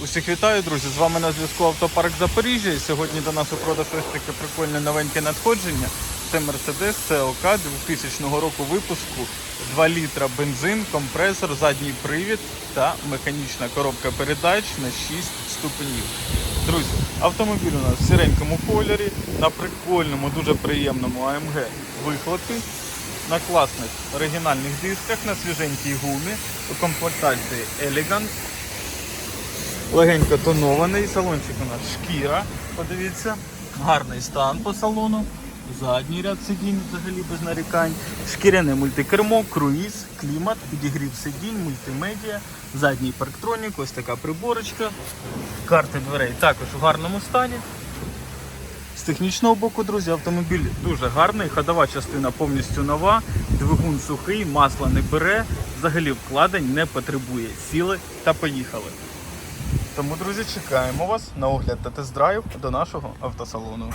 Усіх вітаю, друзі! З вами на зв'язку Автопарк Запоріжжя. І сьогодні до нас у продаж ось таке прикольне новеньке надходження. Це Mercedes CLK 2000 року випуску, 2 літра бензин, компресор, задній привід та механічна коробка передач на 6 ступенів. Друзі, автомобіль у нас в сіренькому кольорі, на прикольному, дуже приємному AMG вихлопі, на класних оригінальних дисках, на свіженькій гумі, у комплектації Elegant. Легенько тонований, салончик у нас шкіра, подивіться, гарний стан по салону. Задній ряд сидінь взагалі без нарікань. Шкіряне мультикермо, круїз, клімат, підігрів сидінь, мультимедіа, задній парктронік, ось така приборочка. Карти дверей також в гарному стані. З технічного боку, друзі, автомобіль дуже гарний, ходова частина повністю нова, двигун сухий, масла не бере, взагалі вкладень не потребує. Сіли та поїхали. Тому, друзі, чекаємо вас на огляд та тест-драйв до нашого автосалону.